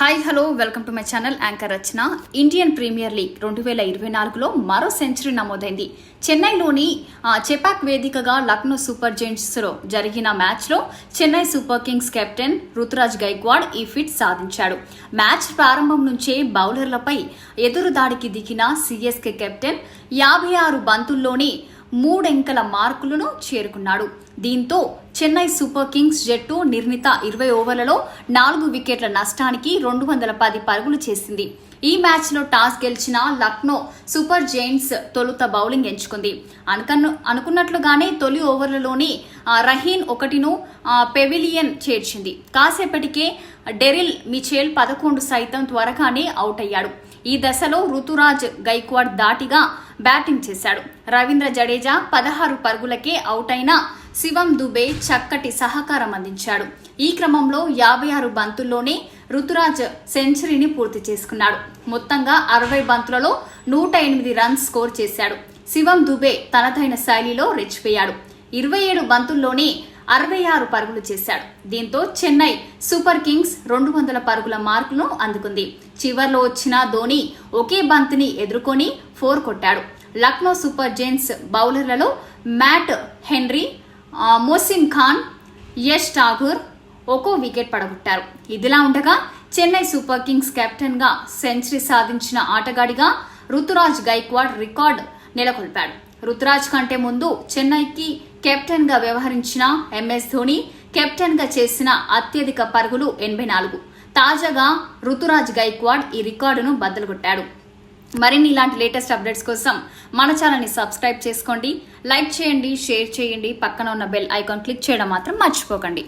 Hi hello welcome to my channel anchor Rachana Indian premier league రెండు వేల ఇరవై నాలుగులో మరో సెంచరీ నమోదైంది. చెన్నైలోని చెపాక్ వేదికగా లక్నో సూపర్ జెయింట్స్లో జరిగిన మ్యాచ్లో Chennai super kings captain Ruturaj Gaikwad ఈ ఫిట్ సాధించాడు. మ్యాచ్ ప్రారంభం నుంచే బౌలర్లపై ఎదురుదాడికి దిగిన సిఎస్కే కెప్టెన్ యాభై ఆరు బంతుల్లోనే మూడెంకల మార్కులను చేరుకున్నాడు. దీంతో చెన్నై సూపర్ కింగ్స్ జట్టు నిర్ణీత ఇరవై ఓవర్లలో నాలుగు వికెట్ల నష్టానికి రెండు వందల పది పరుగులు చేసింది. ఈ మ్యాచ్లో టాస్ గెలిచిన లక్నో సూపర్ జైంట్స్ తొలుత బౌలింగ్ ఎంచుకుంది. అనుకన్ను అనుకున్నట్లుగానే తొలి ఓవర్లలోని రహీన్ ఒకటిను పెవిలియన్ చేర్చింది. కాసేపటికే డెరిల్ మిచేల్ పదకొండు సైతం త్వరగానే అవుట్ అయ్యాడు. ఈ దశలో ఋతురాజ్ గైక్వాడ్ దాటిగా బ్యాటింగ్ చేశాడు. రవీంద్ర జడేజా పదహారు పరుగులకే అవుట్ అయిన శివం దుబే చక్కటి సహకారం అందించాడు. ఈ క్రమంలో యాభై ఆరు బంతుల్లోనే ఋతురాజ్ సెంచరీని పూర్తి చేసుకున్నాడు. మొత్తంగా అరవై బంతులలో నూట ఎనిమిది రన్స్ స్కోర్ చేశాడు. శివం దుబే తనదైన శైలిలో రెచ్చిపోయాడు. ఇరవై ఏడు బంతుల్లోనే అరవై ఆరు పరుగులు చేశాడు. దీంతో చెన్నై సూపర్ కింగ్స్ రెండు వందల పరుగుల మార్కులను అందుకుంది. చివర్లో వచ్చిన ధోని ఒకే బంతిని ఎదుర్కొని ఫోర్ కొట్టాడు. లక్నో సూపర్ జెయింట్స్ బౌలర్లలో మ్యాట్ హెన్రీ మోసిన్ ఖాన్ యష్ ఠాగూర్ ఒక్కో వికెట్ పడగొట్టారు. ఇదిలా ఉండగా చెన్నై సూపర్ కింగ్స్ కెప్టెన్గా సెంచరీ సాధించిన ఆటగాడిగా రుతురాజ్ గైక్వాడ్ రికార్డ్ నెలకొల్పాడు. రుతురాజ్ కంటే ముందు చెన్నైకి కెప్టెన్గా వ్యవహరించిన ఎంఎస్ ధోని కెప్టెన్గా చేసిన అత్యధిక పరుగులు ఎనభై నాలుగు. తాజాగా రుతురాజ్ గైక్వాడ్ ఈ రికార్డును బద్దలుగొట్టాడు మరిన్ని ఇలాంటి లేటెస్ట్ అప్డేట్స్ కోసం మన ఛానల్ని సబ్స్క్రైబ్ చేసుకోండి లైక్ చేయండి షేర్ చేయండి పక్కన ఉన్న బెల్ ఐకాన్ క్లిక్ చేయడం మాత్రం మర్చిపోకండి.